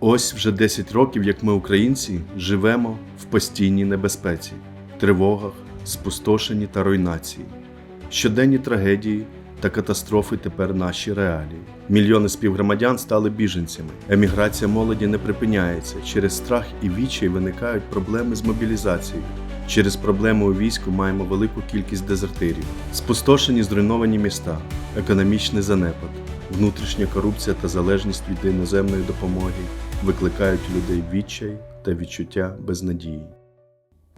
Ось вже 10 років, як ми, українці, живемо в постійній небезпеці, тривогах, спустошенні та руйнації. Щоденні трагедії та катастрофи тепер наші реалії. Мільйони співгромадян стали біженцями. Еміграція молоді не припиняється. Через страх і відчай виникають проблеми з мобілізацією. Через проблеми у війську маємо велику кількість дезертирів, спустошені зруйновані міста, економічний занепад, внутрішня корупція та залежність від іноземної допомоги викликають у людей відчай та відчуття безнадії.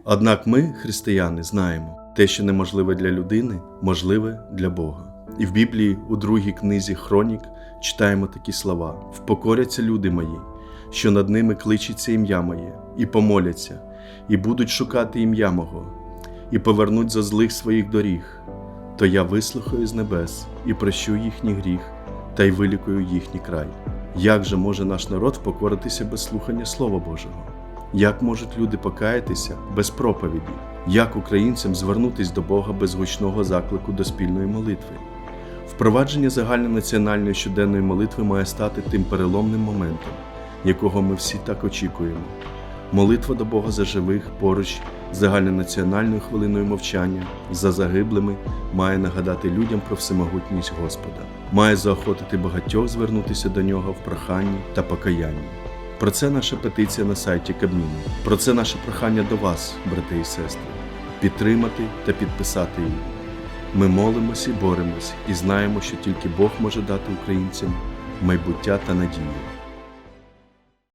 Однак ми, християни, знаємо, те, що неможливе для людини, можливе для Бога. І в Біблії, у другій книзі Хронік, читаємо такі слова: Впокоряться люди мої, що над ними кличеться ім'я моє, і помоляться, і будуть шукати ім'я мого, і повернуть за злих своїх доріг. То я вислухаю з небес і прощу їхній гріх, та й вилікую їхній край. Як же може наш народ впокоритися без слухання Слова Божого? Як можуть люди покаятися без проповіді? Як українцям звернутись до Бога без гучного заклику до спільної молитви? Впровадження загальнонаціональної щоденної молитви має стати тим переломним моментом, якого ми всі так очікуємо. Молитва до Бога за живих поруч з загальнонаціональною хвилиною мовчання за загиблими має нагадати людям про всемогутність Господа, має заохотити багатьох звернутися до нього в проханні та покаянні. Про це наша петиція на сайті Кабміну. Про це наше прохання до вас, брати і сестри, підтримати та підписати її. Ми молимося і боремось і знаємо, що тільки Бог може дати українцям майбуття та надію.